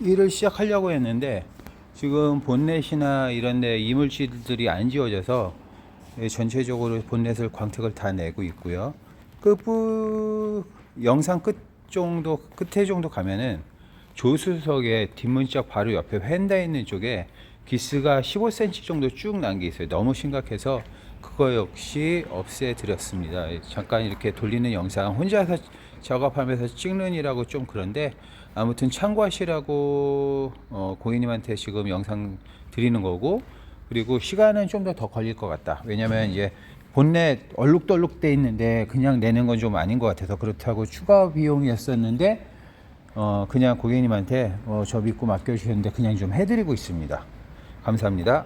일을 시작하려고 했는데 지금 본넷이나 이런 데 이물질들이 안 지워져서 예, 전체적으로 본넷을 광택을 다 내고 있고요. 끝부 영상 끝 정도 끝에 정도 가면은 조수석의 뒷문짝 바로 옆에 휀다 있는 쪽에 기스가 15cm 정도 쭉 난 게 있어요. 너무 심각해서 그거 역시 없애 드렸습니다. 잠깐 이렇게 돌리는 영상 혼자서 작업하면서 찍는이라고 좀 그런데 아무튼 참고하시라고 어, 고객님한테 지금 영상 드리는 거고 그리고 시간은 좀 더 더 걸릴 것 같다. 왜냐면 이제 본넷 얼룩덜룩 돼 있는데 그냥 내는 건 좀 아닌 것 같아서 그렇다고 추가 비용이었었는데 어, 그냥 고객님한테 어, 저 믿고 맡겨주셨는데 그냥 좀 해드리고 있습니다. 감사합니다.